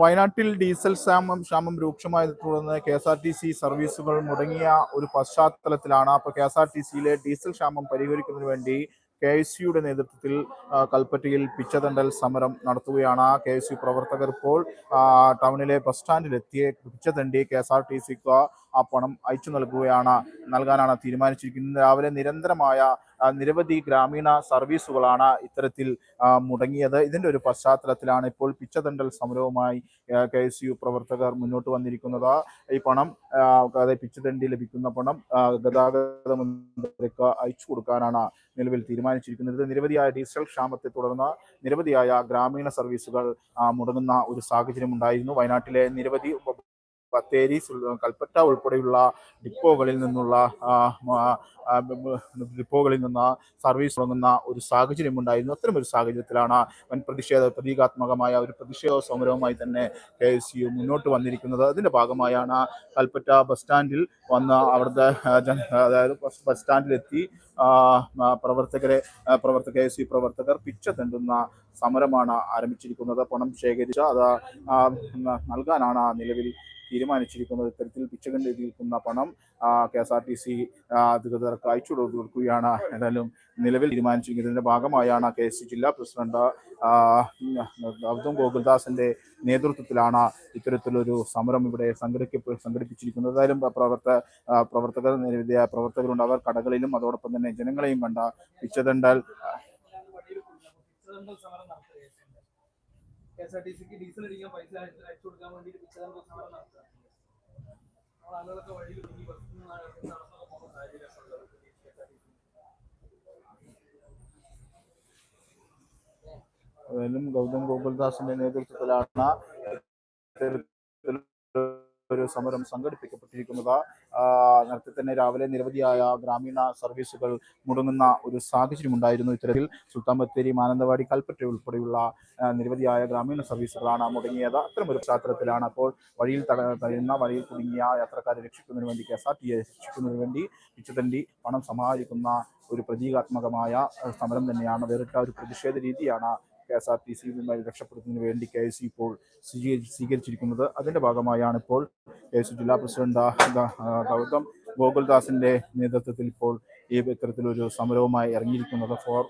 വയനാട്ടിൽ ഡീസൽ ക്ഷാമം ക്ഷാമം രൂക്ഷമായതിനെ തുടർന്ന് K S R T C സർവീസുകൾ മുടങ്ങിയ ഒരു പശ്ചാത്തലത്തിലാണ്. അപ്പോൾ കെ എസ് ആർ ടി സിയിലെ ഡീസൽ ക്ഷാമം പരിഹരിക്കുന്നതിന് വേണ്ടി കെ എസ് യുടെ നേതൃത്വത്തിൽ കൽപ്പറ്റയിൽ പിച്ചതണ്ടൽ സമരം നടത്തുകയാണ്. കെ എസ് യു പ്രവർത്തകർ ഇപ്പോൾ ടൗണിലെ ബസ് സ്റ്റാൻഡിലെത്തിയ പിച്ചതണ്ടി കെ എസ് ആർ ടി സിക്ക് ആ പണം അയച്ചു നൽകുകയാണ് നൽകാനാണ് തീരുമാനിച്ചിരിക്കുന്നത്. രാവിലെ നിരന്തരമായ നിരവധി ഗ്രാമീണ സർവീസുകളാണ് ഇത്തരത്തിൽ മുടങ്ങിയത്. ഇതിന്റെ ഒരു പശ്ചാത്തലത്തിലാണ് ഇപ്പോൾ പിച്ചതണ്ടൽ സമരവുമായി കെ എസ് യു പ്രവർത്തകർ മുന്നോട്ട് വന്നിരിക്കുന്നത്. ഈ പണം അതായത് പിച്ചതണ്ടി ലഭിക്കുന്ന പണം ഗതാഗത മന്ത്രിക്ക് അയച്ചു കൊടുക്കാനാണ് നിലവിൽ തീരുമാനിച്ചിരിക്കുന്നത്. നിരവധിയായ ഡീസൽ ക്ഷാമത്തെ തുടർന്ന് നിരവധിയായ ഗ്രാമീണ സർവീസുകൾ മുടങ്ങുന്ന ഒരു സാഹചര്യം ഉണ്ടായിരുന്നു വയനാട്ടിലെ നിരവധി ബത്തേരി കൽപ്പറ്റ ഉൾപ്പെടെയുള്ള ഡിപ്പോകളിൽ നിന്നുള്ള ഡിപ്പോകളിൽ നിന്ന് സർവീസ് തുടങ്ങുന്ന ഒരു സാഹചര്യം ഉണ്ടായിരുന്നു. അത്തരം ഒരു സാഹചര്യത്തിലാണ് വൻ പ്രതിഷേധ പ്രതീകാത്മകമായ ഒരു പ്രതിഷേധ സമരവുമായി തന്നെ കെ എസ് യു മുന്നോട്ട് വന്നിരിക്കുന്നത്. അതിന്റെ ഭാഗമായാണ് കൽപ്പറ്റ ബസ് സ്റ്റാൻഡിൽ വന്ന് അവിടുത്തെ അതായത് ബസ് സ്റ്റാൻഡിലെത്തി പ്രവർത്തകരെ പ്രവർത്തക കെ എസ് യു പ്രവർത്തകർ പിച്ച തെണ്ടുന്ന സമരമാണ് ആരംഭിച്ചിരിക്കുന്നത്. പണം ശേഖരിച്ച് അത് നൽകാനാണ് നിലവിൽ തീരുമാനിച്ചിരിക്കുന്നത്. ഇത്തരത്തിൽ പിച്ചകണ്ട് നിൽക്കുന്ന പണം K S R T C അധികൃതർക്ക് അയച്ചു കൊടുക്കുകയാണ്. ഏതായാലും നിലവിൽ തീരുമാനിച്ചിരിക്കുന്നത് ഇതിന്റെ ഭാഗമായാണ് കെ എസ് സി ജില്ലാ പ്രസിഡന്റ് ഗൗതം ഗോകുൽദാസിന്റെ നേതൃത്വത്തിലാണ് ഇത്തരത്തിലൊരു സമരം ഇവിടെ സംഘടിക്ക സംഘടിപ്പിച്ചിരിക്കുന്നത്. ഏതായാലും പ്രവർത്ത പ്രവർത്തകർ പ്രവർത്തകരുണ്ട്. അവർ കടകളിലും അതോടൊപ്പം തന്നെ ജനങ്ങളെയും കണ്ട പിച്ചതണ്ടാൽ സമരം കെ എസ് ആർ ടി സിക്ക് ഡീസൽ അടിക്കാൻ പൈസ അയച്ചു കൊടുക്കാൻ വേണ്ടി പിച്ചതണ്ടൽ സമരം നടത്തുക. നമ്മൾ ആളുകളൊക്കെ വഴിയിൽ ബസ്സിൽ നിന്ന് നടന്നൊക്കെ പോകുന്ന സാഹചര്യമുള്ളത് K S R T Gautham ഗോകുൽദാസിന്റെ നേതൃത്വത്തിലാണ് ഒരു സമരം സംഘടിപ്പിക്കപ്പെട്ടിരിക്കുന്നത്. നേരത്തെ തന്നെ രാവിലെ നിരവധിയായ ഗ്രാമീണ സർവീസുകൾ മുടങ്ങുന്ന ഒരു സാഹചര്യം ഉണ്ടായിരുന്നു. ഇത്തരത്തിൽ സുൽത്താൻ ബത്തേരി മാനന്തവാടി കൽപ്പറ്റ ഉൾപ്പെടെയുള്ള നിരവധിയായ ഗ്രാമീണ സർവീസുകളാണ് മുടങ്ങിയത്. അത്തരമൊരു പശ്ചാത്തലത്തിലാണ് അപ്പോൾ വഴിയിൽ തട തടയുന്ന വഴിയിൽ കുടുങ്ങിയ യാത്രക്കാരെ രക്ഷിക്കുന്നതിന് വേണ്ടി കെ എസ് ആർ ടി രക്ഷിക്കുന്നതിന് വേണ്ടി പിച്ചുതണ്ടി പണം സമാഹരിക്കുന്ന ഒരു പ്രതീകാത്മകമായ സമരം തന്നെയാണ്. വേറിട്ട ഒരു പ്രതിഷേധ രീതിയാണ് K S R T C രക്ഷപ്പെടുത്തുന്നതിന് വേണ്ടി കെ എസ് ഇപ്പോൾ സ്വീകരി- സ്വീകരിച്ചിരിക്കുന്നത്. അതിന്റെ ഭാഗമായാണ് ഇപ്പോൾ കെ എസ് ജില്ലാ പ്രസിഡന്റ് ഗൗതം ഗോകുൽദാസിന്റെ നേതൃത്വത്തിൽ ഇപ്പോൾ ഈ ഇത്തരത്തിലൊരു സമരവുമായി ഇറങ്ങിയിരിക്കുന്നത്. For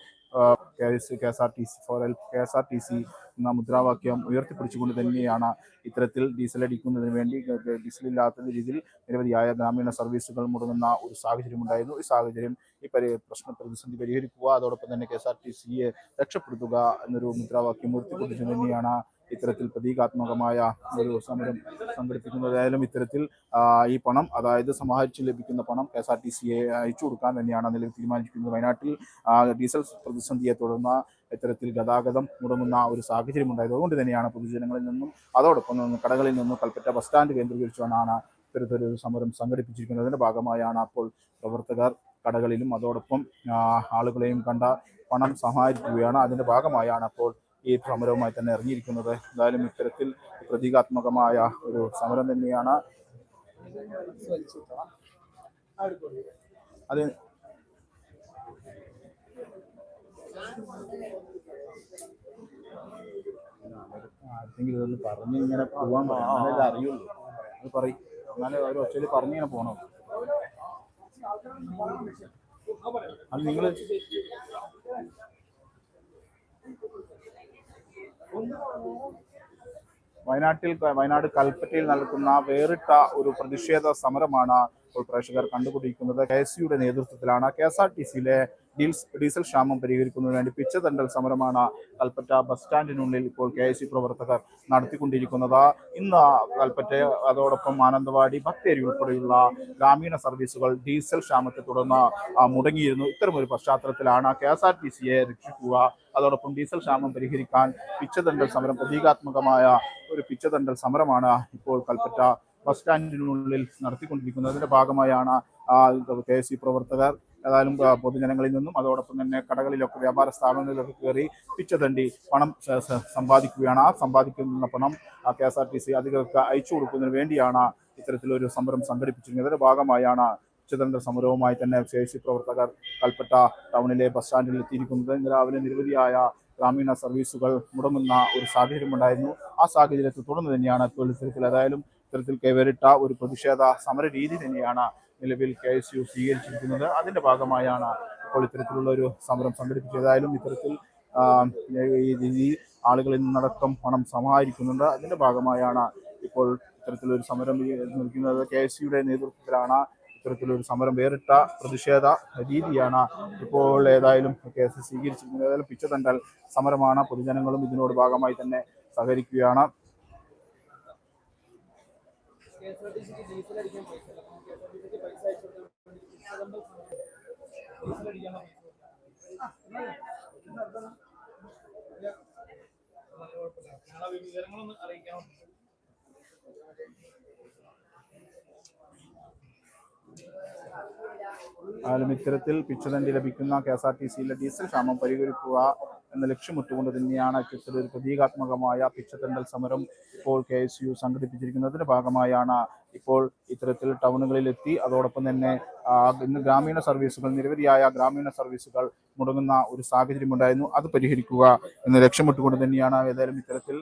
K S K S R T C for L K S R T C എന്ന മുദ്രാവാക്യം ഉയർത്തിപ്പിടിച്ചുകൊണ്ട് തന്നെയാണ് ഇത്തരത്തിൽ ഡീസൽ അടിക്കുന്നതിന് വേണ്ടി ഇല്ലാത്ത രീതിയിൽ നിരവധിയായ ഗ്രാമീണ സർവീസുകൾ മുടങ്ങുന്ന ഒരു സാഹചര്യം ഉണ്ടായിരുന്നു. ഈ സാഹചര്യം ഈ പരി പ്രശ്ന പ്രതിസന്ധി പരിഹരിക്കുക അതോടൊപ്പം തന്നെ കെ എസ് ആർ ടി സിയെ രക്ഷപ്പെടുത്തുക എന്നൊരു മുദ്രാവാക്യം ഉയർത്തിപ്പിടിച്ചു തന്നെയാണ് ഇത്തരത്തിൽ പ്രതീകാത്മകമായ ഒരു സമരം സംഘടിപ്പിക്കുന്നതായാലും ഇത്തരത്തിൽ ഈ പണം അതായത് സമാഹരിച്ച് ലഭിക്കുന്ന പണം കെ എസ് ആർ ടി സിയെ അയച്ചു കൊടുക്കാൻ തന്നെയാണ് നിലവിൽ തീരുമാനിച്ചിരിക്കുന്നത്. വയനാട്ടിൽ ഡീസൽ പ്രതിസന്ധിയെ തുടർന്ന് ഇത്തരത്തിൽ ഗതാഗതം മുടങ്ങുന്ന ഒരു സാഹചര്യം ഉണ്ടായത് അതുകൊണ്ട് തന്നെയാണ് പൊതുജനങ്ങളിൽ നിന്നും അതോടൊപ്പം നിന്ന് കടകളിൽ നിന്നും കൽപ്പറ്റ ബസ് സ്റ്റാൻഡ് കേന്ദ്രീകരിച്ചുകൊണ്ടാണ് ഇത്തരത്തിലൊരു സമരം സംഘടിപ്പിച്ചിരിക്കുന്നത്. അതിന്റെ ഭാഗമായാണ് അപ്പോൾ പ്രവർത്തകർ കടകളിലും അതോടൊപ്പം ആളുകളെയും കണ്ട പണം സമാഹരിക്കുകയാണ്. അതിന്റെ ഭാഗമായാണ് അപ്പോൾ ഈ സമരവുമായി തന്നെ ഇറങ്ങിയിരിക്കുന്നത്. എന്തായാലും ഇത്തരത്തിൽ പ്രതീകാത്മകമായ ഒരു സമരം തന്നെയാണ്. അത് ആർക്കെങ്കിലും ഇതൊന്ന് പറഞ്ഞ് ഇങ്ങനെ പോവാൻ ഇത് അറിയുള്ളൂ. അത് പറയും. എന്നാലേ ഒരു ഒച്ചയിൽ പറഞ്ഞിങ്ങനെ പോകണം അത് നിങ്ങൾ വയനാട്ടിൽ വയനാട് കൽപ്പറ്റയിൽ നടക്കുന്ന വേറിട്ട ഒരു പ്രതിഷേധ സമരമാണ് ഇപ്പോൾ പ്രേക്ഷകർ കണ്ടുപിടിക്കുന്നത്. കെ എസ് യുടെ നേതൃത്വത്തിലാണ് കെ എസ് ആർ ടി സിയിലെ ഡീൽസ് ഡീസൽ ക്ഷാമം പരിഹരിക്കുന്നതിന് വേണ്ടി പിച്ചതണ്ടൽ സമരമാണ് കൽപ്പറ്റ ബസ് സ്റ്റാൻഡിനുള്ളിൽ ഇപ്പോൾ കെ എസ് സി പ്രവർത്തകർ നടത്തിക്കൊണ്ടിരിക്കുന്നത്. ഇന്ന് കൽപ്പറ്റ അതോടൊപ്പം മാനന്തവാടി ബത്തേരി ഉൾപ്പെടെയുള്ള ഗ്രാമീണ സർവീസുകൾ ഡീസൽ ക്ഷാമത്തെ തുടർന്ന് മുടങ്ങിയിരുന്നു. ഇത്തരമൊരു പശ്ചാത്തലത്തിലാണ് കെ എസ് ആർ ടി സിയെ രക്ഷിക്കുക അതോടൊപ്പം ഡീസൽ ക്ഷാമം പരിഹരിക്കാൻ പിച്ചതണ്ടൽ സമരം പ്രതീകാത്മകമായ ഒരു പിച്ചതണ്ടൽ സമരമാണ് ഇപ്പോൾ കൽപ്പറ്റ ബസ് സ്റ്റാൻഡിനുള്ളിൽ നടത്തിക്കൊണ്ടിരിക്കുന്നത്. അതിന്റെ ഭാഗമായാണ് കെ എസ് സി പ്രവർത്തകർ ഏതായാലും പൊതുജനങ്ങളിൽ നിന്നും അതോടൊപ്പം തന്നെ കടകളിലൊക്കെ വ്യാപാര സ്ഥാപനങ്ങളിലൊക്കെ കയറി പിച്ചതണ്ടി പണം സമ്പാദിക്കുകയാണ്. ആ സമ്പാദിക്കുന്ന പണം K S R T C അധികൃതർക്ക് അയച്ചു കൊടുക്കുന്നതിന് വേണ്ടിയാണ് ഇത്തരത്തിലൊരു സമരം സംഘടിപ്പിച്ചിരിക്കുന്നത്. അതിന്റെ ഭാഗമായാണ് പിച്ചതണ്ട സമരവുമായി തന്നെ ശേഷി പ്രവർത്തകർ കൽപ്പറ്റ ടൗണിലെ ബസ് സ്റ്റാൻഡിൽ എത്തിയിരിക്കുന്നത്. ഇന്ന് രാവിലെ നിരവധിയായ ഗ്രാമീണ സർവീസുകൾ മുടങ്ങുന്ന ഒരു സാഹചര്യം ഉണ്ടായിരുന്നു. ആ സാഹചര്യത്തെ തുടർന്ന് തന്നെയാണ് ഇപ്പോൾ ഇത്തരത്തിൽ ഏതായാലും ഇത്തരത്തിൽ കൈവരിട്ട ഒരു പ്രതിഷേധ സമര രീതി തന്നെയാണ് നിലവിൽ കെ എസ് യു സ്വീകരിച്ചിരിക്കുന്നത്. അതിന്റെ ഭാഗമായാണ് ഇപ്പോൾ ഇത്തരത്തിലുള്ള ഒരു സമരം സംഘടിപ്പിച്ചതായാലും ഇത്തരത്തിൽ ഈ ആളുകളിൽ നിന്നടക്കം പണം സമാഹരിക്കുന്നുണ്ട്. അതിന്റെ ഭാഗമായാണ് ഇപ്പോൾ ഇത്തരത്തിലൊരു സമരം നിൽക്കുന്നത്. കെ എസ് യുടെ നേതൃത്വത്തിലാണ് ഇത്തരത്തിലൊരു സമരം വേറിട്ട പ്രതിഷേധ രീതിയാണ് ഇപ്പോൾ ഏതായാലും കെ എസ് സ്വീകരിച്ചിരിക്കുന്നത്. ഏതായാലും പിച്ചതണ്ടൽ സമരമാണ്. പൊതുജനങ്ങളും ഇതിനോട് ഭാഗമായി തന്നെ സഹകരിക്കുകയാണ്. വിവരങ്ങളൊന്ന് അറിയിക്കാൻ വേണ്ടി ആയാലും ഇത്തരത്തിൽ പിച്ചതണ്ടി ലഭിക്കുന്ന കെ എസ് ആർ ടി സിയിലെ ഡീസൽ ക്ഷാമം പരിഹരിക്കുക എന്ന ലക്ഷ്യമിട്ടുകൊണ്ട് തന്നെയാണ് ഒരു പ്രതീകാത്മകമായ പിച്ചത്തണ്ടൽ സമരം ഇപ്പോൾ കെ എസ് യു സംഘടിപ്പിച്ചിരിക്കുന്നതിന്റെ ഭാഗമായാണ് ഇപ്പോൾ ഇത്തരത്തിൽ ടൗണുകളിലെത്തി അതോടൊപ്പം തന്നെ ഇന്ന് ഗ്രാമീണ സർവീസുകൾ നിരവധിയായ ഗ്രാമീണ സർവീസുകൾ മുടങ്ങുന്ന ഒരു സാഹചര്യം ഉണ്ടായിരുന്നു അത് പരിഹരിക്കുക എന്ന് ലക്ഷ്യമിട്ടുകൊണ്ട് തന്നെയാണ് ഏതായാലും ഇത്തരത്തിൽ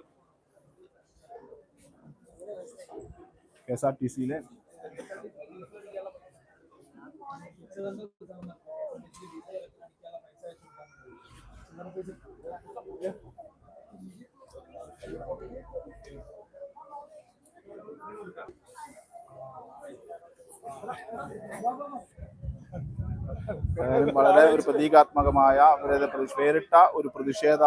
കെ എസ് ആർ ടി സിയിലെ പിച്ചതണ്ട ഡീസൽ അടിക്കാനുള്ള പൈസ അയച്ചു കൊടുക്കാൻ വേണ്ടി ചില്ലറ പൈസ ഏതായാലും വളരെ ഒരു പ്രതീകാത്മകമായ അവരുടെ വേറിട്ട ഒരു പ്രതിഷേധ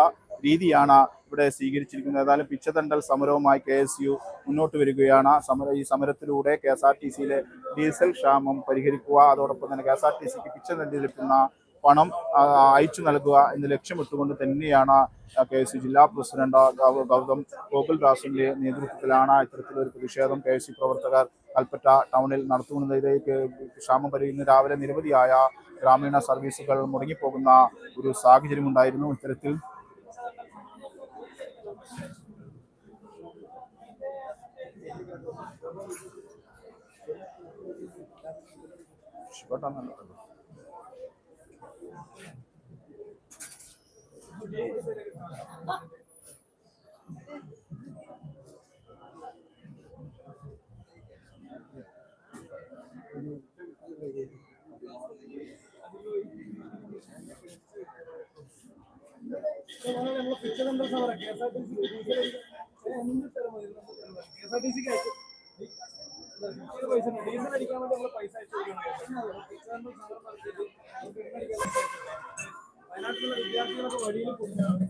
രീതിയാണ് ഇവിടെ സ്വീകരിച്ചിരിക്കുന്നത്. ഏതായാലും പിച്ചതണ്ടൽ സമരവുമായി കെ എസ് യു മുന്നോട്ട് വരികയാണ്. സമര ഈ സമരത്തിലൂടെ കെ എസ് ആർ ടി സിയിലെ ഡീസൽ ക്ഷാമം പരിഹരിക്കുക. അതോടൊപ്പം തന്നെ കെ എസ് ആർ ടി സിക്ക് പിച്ചതണ്ടിൽ ലഭിക്കുന്ന പണം അയച്ചു നൽകുക എന്ന് ലക്ഷ്യമിട്ടുകൊണ്ട് തന്നെയാണ് കെ എസ് സി ജില്ലാ പ്രസിഡന്റ് ഗൗതം ഗൗതം ഗോകുൽദാസിന്റെ നേതൃത്വത്തിലാണ് ഇത്തരത്തിലൊരു പ്രതിഷേധം കെ എസ് സി പ്രവർത്തകർ കൽപ്പറ്റ ടൗണിൽ നടത്തുന്നത്. ഇത് ക്ഷാമം പരിഹരിക്കുന്ന രാവിലെ നിരവധിയായ ഗ്രാമീണ സർവീസുകൾ മുടങ്ങിപ്പോകുന്ന ഒരു സാഹചര്യം ഉണ്ടായിരുന്നു ഇത്തരത്തിൽ നമ്മൾ എന്താ സാറേ K S R T C K S R T സിക്ക് അയച്ചു ഡീസൽ പൈസ ഉണ്ട്. ഡീസൽ അടിക്കാൻ വേണ്ടി നമ്മൾ പൈസ അയച്ചു കൊടുക്കണം പിച്ചതണ്ട സമരം നടത്തിയിട്ട് നമുക്ക് എണ്ണ അടിക്കാൻ പൈസ അയച്ചു കൊടുക്കണം. വയനാട്ടിലുള്ള വിദ്യാർത്ഥികളൊക്കെ വഴിയിൽ കുടുങ്ങാണ്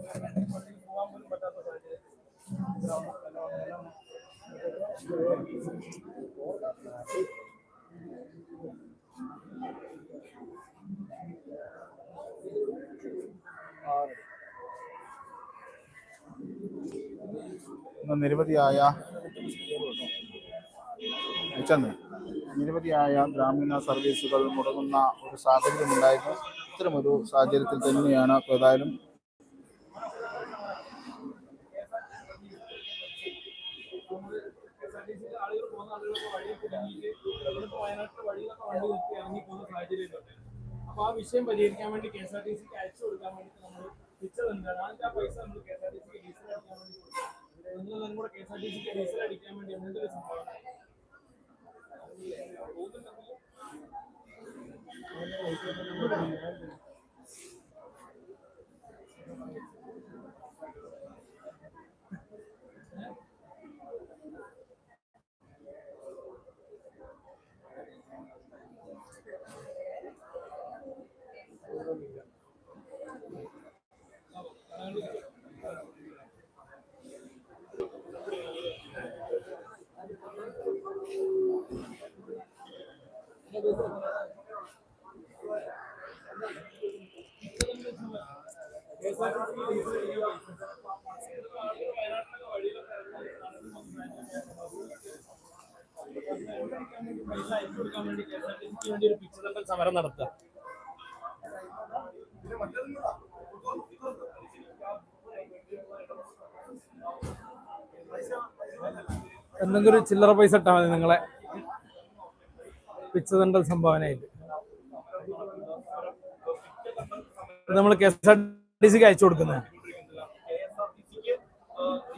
വഴിയിൽ പോകാൻ പോലും പറ്റാത്ത സാഹചര്യം ഇന്ന് നിരവധിയായ ചെന്ന് നിരവധിയായ ഗ്രാമീണ സർവീസുകൾ മുടങ്ങുന്ന ഒരു സാഹചര്യം ഉണ്ടായത് ഇത്തരമൊരു സാഹചര്യത്തിൽ തന്നെയാണ് ഏതായാലും ആളുകൾ പോകുന്ന കുടുങ്ങിയിട്ട് ഇവിടുത്തെ വയനാട്ടിലെ വഴിയിലൊക്കെ വണ്ടി നിർത്തി ഇറങ്ങി പോകുന്ന സാഹചര്യമുണ്ട് അപ്പൊ ആ വിഷയം പരിഹരിക്കാൻ വേണ്ടി കെ എസ് ആർ ടി സിക്ക് അയച്ചു കൊടുക്കാൻ വേണ്ടി നമ്മൾ പിച്ചതുണ്ട് അതിന്റെ ആ പൈസ നമ്മൾ കെ എസ് ആർ ടി സിക്ക് ഡീസൽ അടിക്കാൻ വേണ്ടി കൊടുക്കും നിങ്ങളെല്ലാവരും കൂടെ കെ എസ് ആർ ടി സിക്ക് ഡീസൽ അടിക്കാൻ വേണ്ടി എന്തെങ്കിലും സംഭവം കെ എസ് ആർ ടി സിക്ക് ഡീസൽ അടിക്കാൻ വയനാട്ടിലൊക്കെ വഴിയിലൊക്കെ പൈസ അയച്ചു കൊടുക്കാൻ വേണ്ടി കെ എസ് ആർ ടി സിക്ക് വേണ്ടി ഒരു പിച്ചതണ്ടൽ സമരം നടത്തുക. എന്തെങ്കിലും ഒരു ചില്ലറ പൈസ ഇട്ടാൽ മതി നിങ്ങളെ. പിച്ചതണ്ടൽ സംഭാവനയായിട്ട്. നമ്മൾ കെ എസ് ആർ ടി സിക്ക് അയച്ചു കൊടുക്കുന്നത്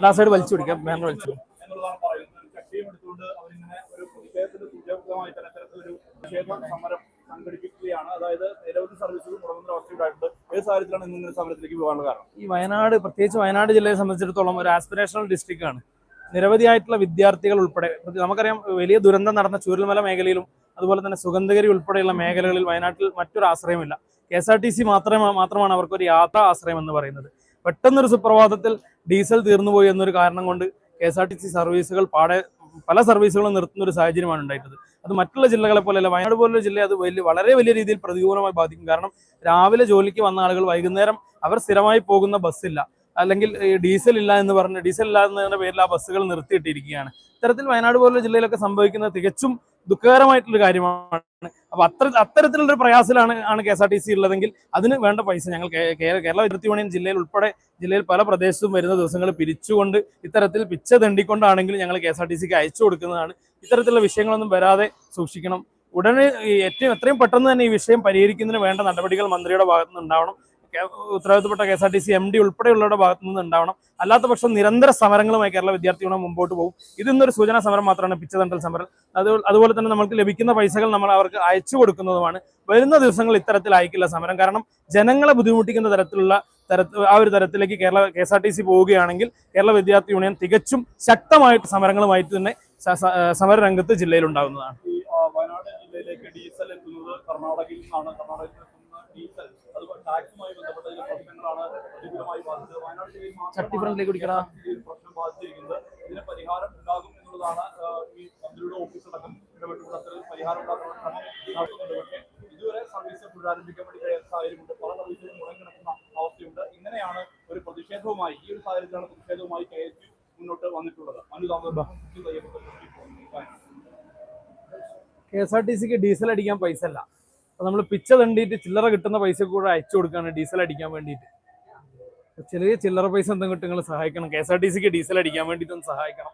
ആ സൈഡ് വലിച്ചു പിടിക്കാം. ബാനർ വലിച്ചു പിടിക്കാം. എന്നുള്ളതാണ് പറയുന്നത് ഒരു ചട്ടിയും എടുത്തുകൊണ്ട് അവരിങ്ങനെ ഒരു പ്രതിഷേധത്തിന്റെ സൂചകമായി തന്നെ ഇത്തരത്തിലൊരു പ്രതിഷേധ സമരം സംഘടിപ്പിക്കുകയാണ് അതായത് നിരവധി സർവീസുകൾ മുടങ്ങുന്ന അവസ്ഥയുണ്ടായിട്ടുണ്ട് ഏത് സാഹചര്യത്തിലാണ് ഇന്ന് സമരത്തിലേക്ക് പോകാനുള്ള കാരണം? ഈ വയനാട് പ്രത്യേകിച്ച് വയനാട് ജില്ലയെ സംബന്ധിച്ചിടത്തോളം ഒരു ആസ്പിറേഷണൽ ഡിസ്ട്രിക്റ്റ് ആണ്. നിരവധിയായിട്ടുള്ള വിദ്യാർത്ഥികൾ ഉൾപ്പെടെ നമുക്കറിയാം വലിയ ദുരന്തം നടന്ന ചൂരൽമല മേഖലയിലും അതുപോലെ തന്നെ സുഗന്ധഗിരി ഉൾപ്പെടെയുള്ള മേഖലകളിൽ വയനാട്ടിൽ മറ്റൊരു ആശ്രയമില്ല. K S R T C മാത്രമേ മാത്രമാണ് അവർക്കൊരു യാത്രാ ആശ്രയം എന്ന് പറയുന്നത്. പെട്ടെന്നൊരു സുപ്രഭാതത്തിൽ ഡീസൽ തീർന്നുപോയി എന്നൊരു കാരണം കൊണ്ട് K S R T C സർവീസുകൾ പാടെ പല സർവീസുകളും നിർത്തുന്ന ഒരു സാഹചര്യമാണ് ഉണ്ടായിട്ടുള്ളത്. അത് മറ്റുള്ള ജില്ലകളെ പോലെയല്ല വയനാട് പോലുള്ള ജില്ലയെ അത് വലിയ വളരെ വലിയ രീതിയിൽ പ്രതികൂലമായി ബാധിക്കും. കാരണം രാവിലെ ജോലിക്ക് വന്ന ആളുകൾ വൈകുന്നേരം അവർ സ്ഥിരമായി പോകുന്ന ബസ്സില്ല അല്ലെങ്കിൽ ഡീസൽ ഇല്ല എന്ന് പറഞ്ഞ് ഡീസൽ ഇല്ല പേരിൽ ആ ബസ്സുകൾ നിർത്തിയിട്ടിരിക്കുകയാണ്. ഇത്തരത്തിൽ വയനാട് പോലുള്ള ജില്ലയിലൊക്കെ സംഭവിക്കുന്ന തികച്ചും ദുഃഖകരമായിട്ടുള്ള കാര്യമാണ്. അപ്പൊ അത്ര അത്തരത്തിലുള്ളൊരു പ്രയാസത്തിലാണ് ആണ് K S R T C ഉള്ളതെങ്കിൽ അതിന് വേണ്ട പൈസ ഞങ്ങൾ കേരള അതിർത്തി യൂണിയൻ ജില്ലയിൽ ഉൾപ്പെടെ ജില്ലയിൽ പല പ്രദേശത്തും വരുന്ന ദിവസങ്ങൾ പിരിച്ചുകൊണ്ട് ഇത്തരത്തിൽ പിച്ച തണ്ടിക്കൊണ്ടാണെങ്കിലും ഞങ്ങൾ കെ എസ് ആർ ടി സിക്ക് അയച്ചു കൊടുക്കുന്നതാണ്. ഇത്തരത്തിലുള്ള വിഷയങ്ങളൊന്നും വരാതെ സൂക്ഷിക്കണം. ഉടനെ ഏറ്റവും എത്രയും പെട്ടെന്ന് തന്നെ ഈ വിഷയം പരിഹരിക്കുന്നതിന് വേണ്ട നടപടികൾ മന്ത്രിയുടെ ഭാഗത്തുനിന്ന് ഉണ്ടാവണം ഉത്തരവാദിത്തപ്പെട്ട K S R T C M D ഉൾപ്പെടെയുള്ളവരുടെ ഭാഗത്തു നിന്ന് ഉണ്ടാവണം. അല്ലാത്ത പക്ഷം നിരന്തര സമരങ്ങളുമായി കേരള വിദ്യാർത്ഥി യൂണിയൻ മുമ്പോട്ട് പോകും. ഇതിന്നൊരു സൂചനാ സമരം മാത്രമാണ് പിച്ചതണ്ടൽ സമരം. അത് അതുപോലെ തന്നെ നമുക്ക് ലഭിക്കുന്ന പൈസകൾ നമ്മൾ അവർക്ക് അയച്ചു കൊടുക്കുന്നതുമാണ്. വരുന്ന ദിവസങ്ങൾ ഇത്തരത്തിൽ അയക്കില്ല സമരം. കാരണം ജനങ്ങളെ ബുദ്ധിമുട്ടിക്കുന്ന തരത്തിലുള്ള തരത്തിൽ ആ ഒരു തരത്തിലേക്ക് Kerala K S R T C പോവുകയാണെങ്കിൽ കേരള വിദ്യാർത്ഥി യൂണിയൻ തികച്ചും ശക്തമായിട്ട് സമരങ്ങളുമായിട്ട് തന്നെ സ- സ- സമര രംഗത്ത് ജില്ലയിൽ ഉണ്ടാകുന്നതാണ് ജില്ലയിലേക്ക് ഡീസൽ എത്തുന്നത് കർണാടകയിൽ നിന്നാണ്. കർണാടകയിൽ എത്തുന്ന ഡീസൽ ചട്ടി ഫ്രണ്ടിലേക്ക് കുടിക്കടാ പ്രശ്നം ബാധിച്ചിരിക്കുന്നത്. ഇതിന് പരിഹാരം ഉണ്ടാകും എന്നുള്ളതാണ് ഈ മന്ത്രിയുടെ ഓഫീസടക്കം ഇടപെട്ടുകൊണ്ട് അത്തരം പരിഹാരം ഉണ്ടാക്കുന്ന ശ്രമം നടത്തുന്നുണ്ട് പക്ഷേ ഇതുവരെ സർവീസ് പുനരാരംഭിക്കാൻ വേണ്ടി കഴിയാത്ത സാഹചര്യമുണ്ട്. പല സർവീസുകളും മുടങ്ങിക്കിടക്കുന്ന അവസ്ഥയുണ്ട്. ഇങ്ങനെയാണ് ഒരു പ്രതിഷേധവുമായി ഈ ഒരു സാഹചര്യത്തിലാണ് പ്രതിഷേധവുമായി കെ എസ് യു മുന്നോട്ട് വന്നിട്ടുള്ളത് കെ എസ് ആർ ടി സിക്ക് ഡീസൽ അടിക്കാൻ പൈസ അല്ല നമ്മൾ പിച്ച തണ്ടിയിട്ട് ചില്ലറ കിട്ടുന്ന പൈസ കൂടെ അയച്ചു കൊടുക്കുകയാണ് ഡീസൽ അടിക്കാൻ വേണ്ടിയിട്ട്. ചെറിയ ചില്ലറ പൈസ എന്തെങ്കിലും നിങ്ങൾ സഹായിക്കണം. കെ എസ് ആർ ടി സിക്ക് ഡീസൽ അടിക്കാൻ വേണ്ടിട്ട് ഒന്ന് സഹായിക്കണം.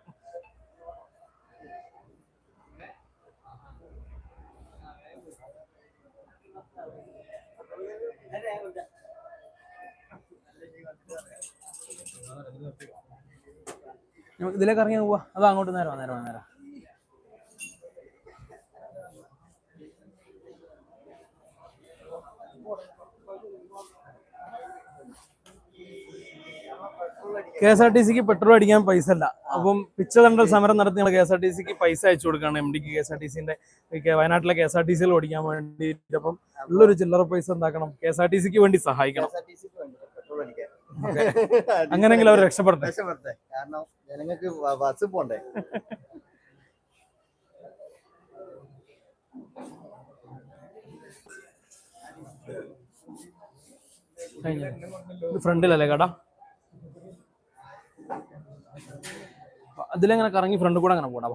ഇതിലേക്ക് ഇറങ്ങി പോവാ. അത് അങ്ങോട്ട് നേരം? നേരം നേരം. കെ എസ് ആർ ടി സിക്ക് പെട്രോൾ അടിക്കാൻ പൈസ അല്ല അപ്പം പിച്ചതണ്ടൽ സമരം നടത്തി നിങ്ങൾ കെ എസ് ആർ ടി സിക്ക് പൈസ അയച്ചു കൊടുക്കുകയാണ് എം ഡിക്ക് കെ എസ് ആർ ടി സിന്റെ വയനാട്ടിലെ കെ എസ് ആർ ടി സിയിൽ ഓടിക്കാൻ വേണ്ടിയിട്ട് അപ്പം ഉള്ളൊരു ചില്ലറ പൈസ എന്താക്കണം? കെ എസ് ആർ ടി സിക്ക് വേണ്ടി സഹായിക്കണം. അങ്ങനെങ്കിലും അവർ രക്ഷപ്പെടട്ടെ. രക്ഷപ്പെടട്ടെ. കാരണം ജനങ്ങൾക്ക് ബസ് പോണ്ടേ? ഫ്രണ്ടിലല്ലേ കട? അതിലെങ്ങനെ കറങ്ങി ഫ്രണ്ട് കൂടെ അങ്ങനെ പോടാ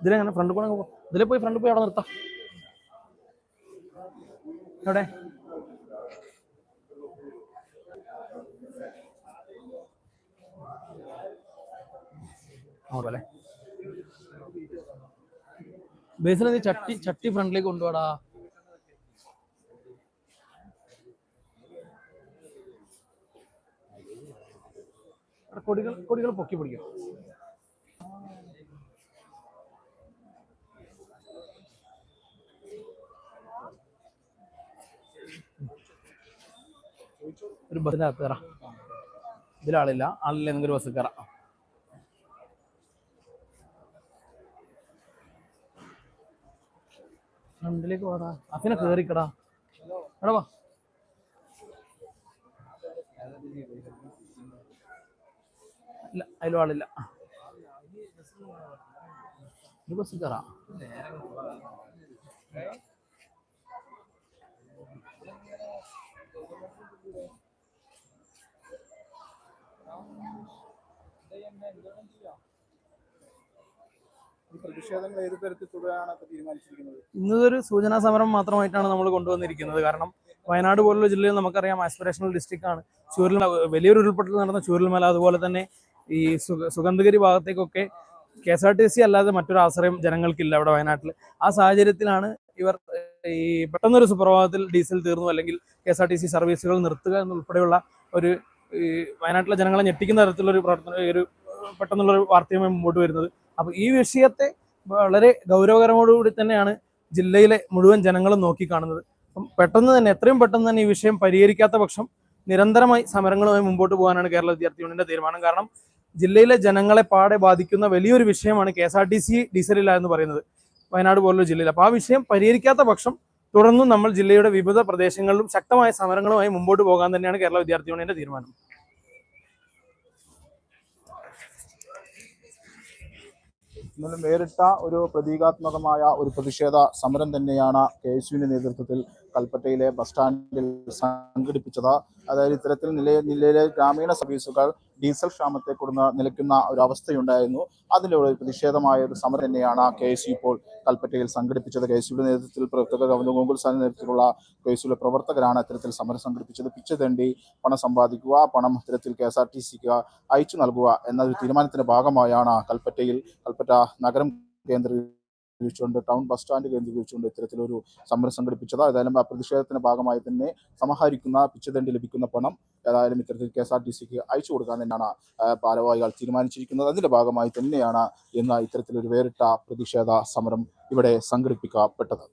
ഇതിലെങ്ങനെ ഫ്രണ്ട് കൂടെ ഇതിലെ പോയി ഫ്രണ്ട് പോയി അവിടെ നിർത്താം. എവിടെ? അങ്ങോട്ടല്ലേ ചട്ടി ചട്ടി ഫ്രണ്ടിലേക്ക് കൊണ്ടുപോടാ കൊടികൾ കൊടികൾ പൊക്കി പിടിക്കും. ഒരു ബസ്സിനകത്ത് കയറാം ഇതിലാളില്ല. ആളില്ല എന്തെങ്കിലും ബസ് കയറാം ഫ്രണ്ടിലേക്ക് പോടാ. അഫിനെ കേറിക്കടാ. എടാ വാ. ഇല്ല അതിലും ആളില്ല. ഒരു ബസ് കയറാം ഇന്നതൊരു സൂചനാ സമരം മാത്രമായിട്ടാണ് നമ്മൾ കൊണ്ടുവന്നിരിക്കുന്നത്. കാരണം വയനാട് പോലുള്ള ജില്ലയിൽ നമുക്കറിയാം ആസ്പിറേഷണൽ ഡിസ്ട്രിക്റ്റ് ആണ്. ചൂരൽ വലിയൊരു ഉരുൾപൊട്ടൽ നടന്ന ചൂരൽമല അതുപോലെ തന്നെ ഈ സുഗ Sugandhagiri ഭാഗത്തേക്കൊക്കെ K S R T C അല്ലാതെ മറ്റൊരു ആശ്രയം ജനങ്ങൾക്കില്ല അവിടെ വയനാട്ടിൽ ആ സാഹചര്യത്തിലാണ് ഇവർ ഈ പെട്ടെന്നൊരു സുപ്രഭാതത്തിൽ ഡീസൽ തീർന്നു അല്ലെങ്കിൽ K S R T C സർവീസുകൾ നിർത്തുക എന്നുൾപ്പെടെയുള്ള ഒരു ഈ വയനാട്ടിലെ ജനങ്ങളെ ഞെട്ടിക്കുന്ന തരത്തിലുള്ള ഒരു പ്രവർത്തന ഒരു പെട്ടെന്നുള്ള ഒരു വാർത്തയുമായി മുമ്പോട്ട് വരുന്നത്. അപ്പോൾ ഈ വിഷയത്തെ വളരെ ഗൗരവകരമോടുകൂടി തന്നെയാണ് ജില്ലയിലെ മുഴുവൻ ജനങ്ങളും നോക്കിക്കാണുന്നത്. അപ്പം പെട്ടെന്ന് തന്നെ എത്രയും പെട്ടെന്ന് തന്നെ ഈ വിഷയം പരിഹരിക്കാത്ത പക്ഷം നിരന്തരമായി സമരങ്ങളുമായി മുമ്പോട്ട് പോകാനാണ് കേരള വിദ്യാർത്ഥി യൂണിയന്റെ തീരുമാനം. കാരണം ജില്ലയിലെ ജനങ്ങളെ പാടെ ബാധിക്കുന്ന വലിയൊരു വിഷയമാണ് K S R T C ഡീസലില്ല എന്ന് പറയുന്നത് വയനാട് പോലുള്ള ജില്ലയിൽ. അപ്പോൾ ആ വിഷയം പരിഹരിക്കാത്ത പക്ഷം തുടർന്നും നമ്മൾ ജില്ലയുടെ വിവിധ പ്രദേശങ്ങളിലും ശക്തമായ സമരങ്ങളുമായി മുമ്പോട്ട് പോകാൻ തന്നെയാണ് കേരള വിദ്യാർത്ഥി യൂണിയന്റെ തീരുമാനം. ഇന്നലെ നേരിട്ട ഒരു പ്രതീകാത്മകമായ ഒരു പ്രതിഷേധ സമരം തന്നെയാണ് കെ എസ് യുവിന്റെ നേതൃത്വത്തിൽ കൽപ്പറ്റയിലെ ബസ് സ്റ്റാൻഡിൽ സംഘടിപ്പിച്ചത്. അതായത് ഇത്തരത്തിൽ നില നിലയിലെ ഗ്രാമീണ സർവീസുകൾ ഡീസൽ ക്ഷാമത്തെ കൊടുന്ന് നിലയ്ക്കുന്ന ഒരു അവസ്ഥയുണ്ടായിരുന്നു അതിലൂടെ പ്രതിഷേധമായ ഒരു സമരം തന്നെയാണ് കെ എസ് യു ഇപ്പോൾ കൽപ്പറ്റയിൽ സംഘടിപ്പിച്ചത്. കെ എസ് യുടെ നേതൃത്വത്തിൽ പ്രവർത്തകർ ഗോകുൽ സാറിന്റെ നേതൃത്വത്തിലുള്ള കെ എസ് യുടെ പ്രവർത്തകരാണ് ഇത്തരത്തിൽ സമരം സംഘടിപ്പിച്ചത്. പിച്ച് തേണ്ടി പണം സമ്പാദിക്കുക പണം ഇത്തരത്തിൽ കെ എസ് ആർ ടി സിക്ക് അയച്ചു നൽകുക എന്ന ഒരു തീരുമാനത്തിന്റെ ഭാഗമായാണ് കൽപ്പറ്റയിൽ കൽപ്പറ്റ നഗരം കേന്ദ്രീകരിച്ചുകൊണ്ട് ടൗൺ ബസ് സ്റ്റാൻഡ് കേന്ദ്രീകരിച്ചുകൊണ്ട് ഇത്തരത്തിലൊരു സമരം സംഘടിപ്പിച്ചത്. ഏതായാലും ആ പ്രതിഷേധത്തിന്റെ ഭാഗമായി തന്നെ സമാഹരിക്കുന്ന പിച്ചതണ്ടി ലഭിക്കുന്ന പണം ഏതായാലും ഇത്തരത്തിൽ കെ എസ് ആർ ടി സിക്ക് അയച്ചു കൊടുക്കാൻ തന്നെയാണ് ഭാരവാഹികൾ തീരുമാനിച്ചിരിക്കുന്നത്. അതിന്റെ ഭാഗമായി തന്നെയാണ് ഇന്ന് ഇത്തരത്തിലൊരു വേറിട്ട പ്രതിഷേധ സമരം ഇവിടെ സംഘടിപ്പിക്കപ്പെട്ടത്.